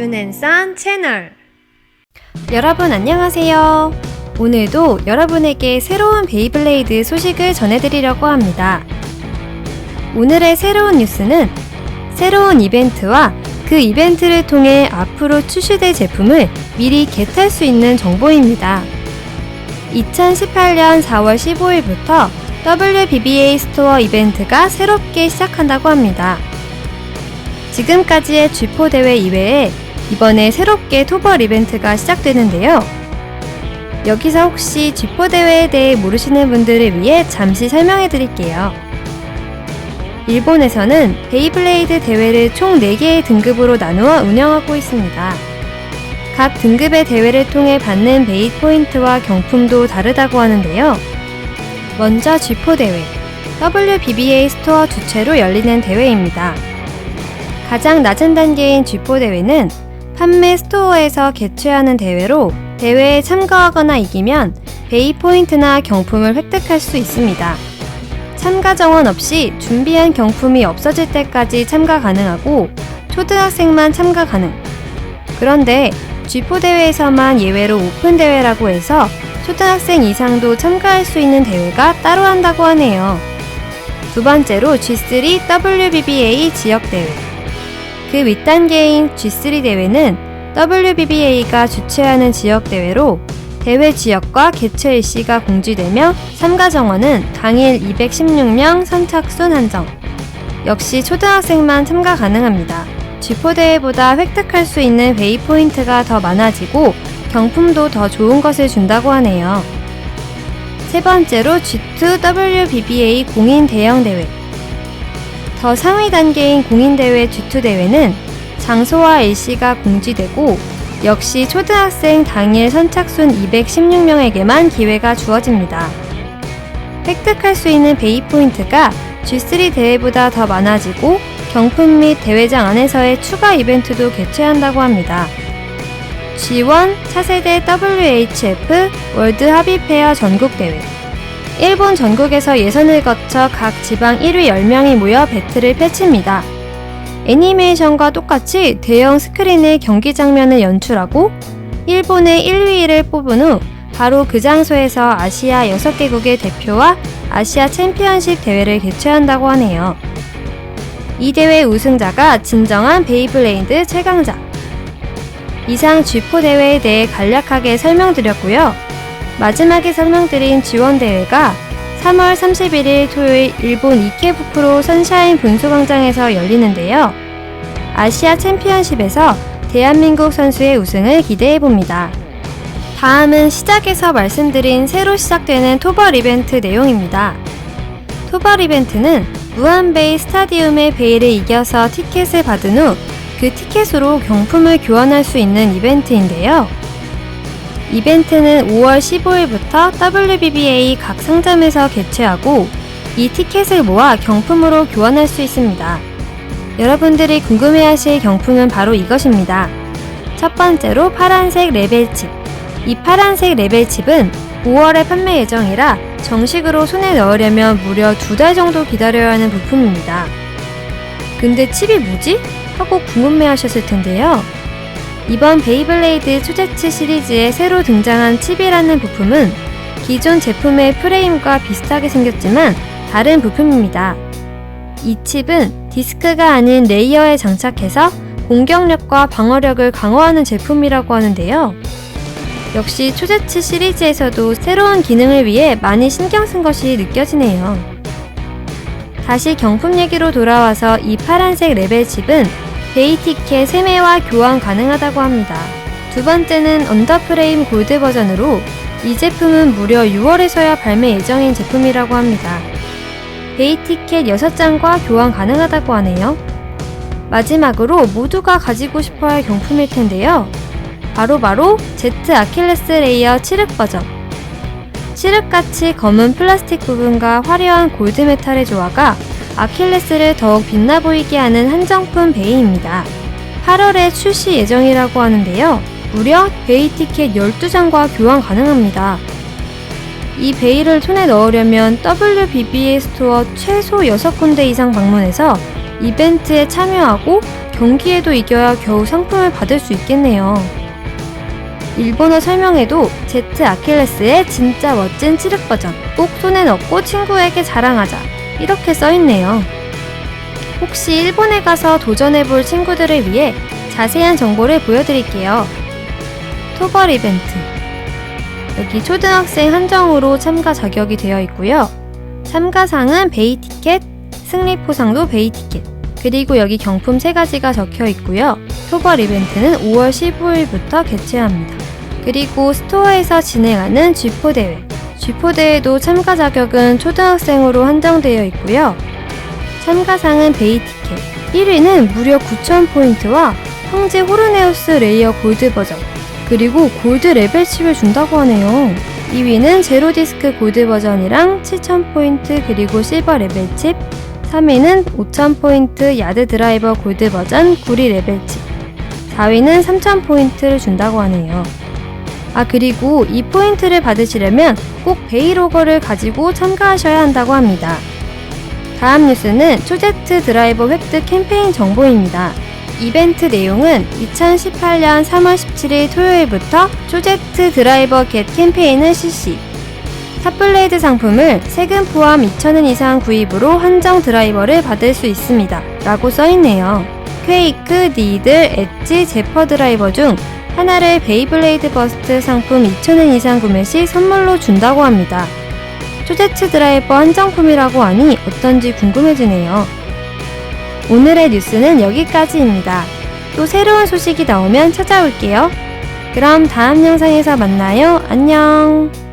준앤선 채널 여러분 안녕하세요. 오늘도 여러분에게 새로운 베이블레이드 소식을 전해드리려고 합니다. 오늘의 새로운 뉴스는 새로운 이벤트와 그 이벤트를 통해 앞으로 출시될 제품을 미리 겟할 수 있는 정보입니다. 2018년 4월 15일부터 WBBA 스토어 이벤트가 새롭게 시작한다고 합니다. 지금까지의 G4 대회 이외에 이번에 새롭게 토벌 이벤트가 시작되는데요. 여기서 혹시 G4 대회에 대해 모르시는 분들을 위해 잠시 설명해 드릴게요. 일본에서는 베이블레이드 대회를 총 4개의 등급으로 나누어 운영하고 있습니다. 각 등급의 대회를 통해 받는 베이 포인트와 경품도 다르다고 하는데요. 먼저 G4 대회, WBBA 스토어 주최로 열리는 대회입니다. 가장 낮은 단계인 G4 대회는 판매 스토어에서 개최하는 대회로 대회에 참가하거나 이기면 베이 포인트나 경품을 획득할 수 있습니다. 참가 정원 없이 준비한 경품이 없어질 때까지 참가 가능하고 초등학생만 참가 가능. 그런데 G4 대회에서만 예외로 오픈 대회라고 해서 초등학생 이상도 참가할 수 있는 대회가 따로 한다고 하네요. 두 번째로 G3 WBBA 지역 대회. 그 윗단계인 G3 대회는 WBBA가 주최하는 지역 대회로 대회 지역과 개최 일시가 공지되며 참가 정원은 당일 216명 선착순 한정. 역시 초등학생만 참가 가능합니다. G4 대회보다 획득할 수 있는 베이 포인트가 더 많아지고 경품도 더 좋은 것을 준다고 하네요. 세 번째로 G2 WBBA 공인 대형 대회. 더 상위 단계인 공인대회 G2 대회는 장소와 일시가 공지되고 역시 초등학생 당일 선착순 216명에게만 기회가 주어집니다. 획득할 수 있는 베이 포인트가 G3 대회보다 더 많아지고 경품 및 대회장 안에서의 추가 이벤트도 개최한다고 합니다. G1 차세대 WHF 월드 합의페어 전국대회 일본 전국에서 예선을 거쳐 각 지방 1위 10명이 모여 배틀을 펼칩니다. 애니메이션과 똑같이 대형 스크린의 경기 장면을 연출하고 일본의 1, 2위를 뽑은 후 바로 그 장소에서 아시아 6개국의 대표와 아시아 챔피언십 대회를 개최한다고 하네요. 이 대회 우승자가 진정한 베이블레이드 최강자. 이상 G4 대회에 대해 간략하게 설명드렸고요. 마지막에 설명드린 지원 대회가 3월 31일 토요일 일본 이케부쿠로 선샤인 분수광장에서 열리는데요. 아시아 챔피언십에서 대한민국 선수의 우승을 기대해 봅니다. 다음은 시작에서 말씀드린 새로 시작되는 토벌 이벤트 내용입니다. 토벌 이벤트는 무한베이 스타디움의 베이를 이겨서 티켓을 받은 후 그 티켓으로 경품을 교환할 수 있는 이벤트인데요. 이벤트는 5월 15일부터 WBBA 각 상점에서 개최하고 이 티켓을 모아 경품으로 교환할 수 있습니다. 여러분들이 궁금해하실 경품은 바로 이것입니다. 첫 번째로 파란색 레벨 칩. 이 파란색 레벨 칩은 5월에 판매 예정이라 정식으로 손에 넣으려면 무려 두 달 정도 기다려야 하는 부품입니다. 근데 칩이 뭐지? 하고 궁금해 하셨을 텐데요. 이번 베이블레이드 초제츠 시리즈에 새로 등장한 칩이라는 부품은 기존 제품의 프레임과 비슷하게 생겼지만 다른 부품입니다. 이 칩은 디스크가 아닌 레이어에 장착해서 공격력과 방어력을 강화하는 제품이라고 하는데요. 역시 초제츠 시리즈에서도 새로운 기능을 위해 많이 신경 쓴 것이 느껴지네요. 다시 경품 얘기로 돌아와서 이 파란색 레벨 칩은 베이 티켓 3매와 교환 가능하다고 합니다. 두 번째는 언더프레임 골드 버전으로 이 제품은 무려 6월에서야 발매 예정인 제품이라고 합니다. 베이 티켓 6장과 교환 가능하다고 하네요. 마지막으로 모두가 가지고 싶어 할 경품일 텐데요. 바로바로 제트 아킬레스 레이어 7흑 버전. 칠흑같이 검은 플라스틱 부분과 화려한 골드 메탈의 조화가 아킬레스를 더욱 빛나 보이게 하는 한정품 베이입니다. 8월에 출시 예정이라고 하는데요. 무려 베이 티켓 12장과 교환 가능합니다. 이 베이를 손에 넣으려면 WBBA 스토어 최소 6군데 이상 방문해서 이벤트에 참여하고 경기에도 이겨야 겨우 상품을 받을 수 있겠네요. 일본어 설명에도 제트 아킬레스의 진짜 멋진 찌륵 버전, 꼭 손에 넣고 친구에게 자랑하자. 이렇게 써있네요. 혹시 일본에 가서 도전해볼 친구들을 위해 자세한 정보를 보여드릴게요. 토벌 이벤트. 여기 초등학생 한정으로 참가 자격이 되어 있고요. 참가상은 베이 티켓, 승리 포상도 베이 티켓, 그리고 여기 경품 세 가지가 적혀 있고요. 토벌 이벤트는 5월 15일부터 개최합니다. 그리고 스토어에서 진행하는 쥐포 대회. 쥐포 대회도 참가 자격은 초등학생으로 한정되어 있고요. 참가상은 베이 티켓. 1위는 무려 9,000포인트와 황제 호르네우스 레이어 골드 버전. 그리고 골드 레벨 칩을 준다고 하네요. 2위는 제로 디스크 골드 버전이랑 7,000포인트 그리고 실버 레벨 칩. 3위는 5,000포인트 야드 드라이버 골드 버전 구리 레벨 칩. 4위는 3,000포인트를 준다고 하네요. 아, 그리고 이 포인트를 받으시려면 꼭 베이로거를 가지고 참가하셔야 한다고 합니다. 다음 뉴스는 초제트 드라이버 획득 캠페인 정보입니다. 이벤트 내용은 2018년 3월 17일 토요일부터 초제트 드라이버 겟 캠페인을 실시. 탑블레이드 상품을 세금 포함 2,000원 이상 구입으로 한정 드라이버를 받을 수 있습니다. 라고 써있네요. 퀘이크, 니들, 엣지, 제퍼 드라이버 중 하나를 베이블레이드 버스트 상품 2,000원 이상 구매 시 선물로 준다고 합니다. 초제트 드라이버 한정품이라고 하니 어떤지 궁금해지네요. 오늘의 뉴스는 여기까지입니다. 또 새로운 소식이 나오면 찾아올게요. 그럼 다음 영상에서 만나요. 안녕.